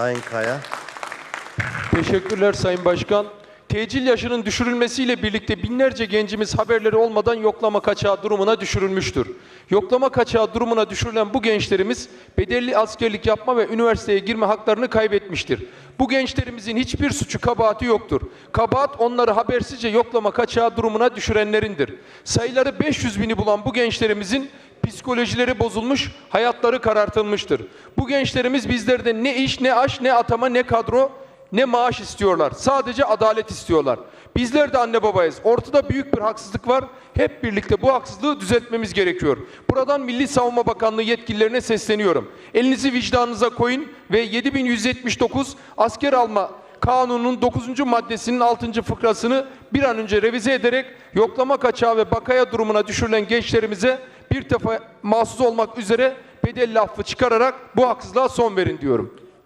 Sayın Kaya. Teşekkürler Sayın Başkan. Tecil yaşının düşürülmesiyle birlikte binlerce gencimiz haberleri olmadan yoklama kaçağı durumuna düşürülmüştür. Yoklama kaçağı durumuna düşürülen bu gençlerimiz bedelli askerlik yapma ve üniversiteye girme haklarını kaybetmiştir. Bu gençlerimizin hiçbir suçu kabahati yoktur. Kabahat onları habersizce yoklama kaçağı durumuna düşürenlerindir. Sayıları 500 bini bulan bu gençlerimizin psikolojileri bozulmuş, hayatları karartılmıştır. Bu gençlerimiz bizlerden ne iş, ne aş, ne atama, ne kadro, ne maaş istiyorlar. Sadece adalet istiyorlar. Bizler de anne babayız. Ortada büyük bir haksızlık var. Hep birlikte bu haksızlığı düzeltmemiz gerekiyor. Buradan Milli Savunma Bakanlığı yetkililerine sesleniyorum. Elinizi vicdanınıza koyun ve 7179 asker alma Kanunun 9. maddesinin 6. fıkrasını bir an önce revize ederek yoklama kaçağı ve bakaya durumuna düşürülen gençlerimize bir defa mahsus olmak üzere bedelli affı çıkararak bu haksızlığa son verin diyorum.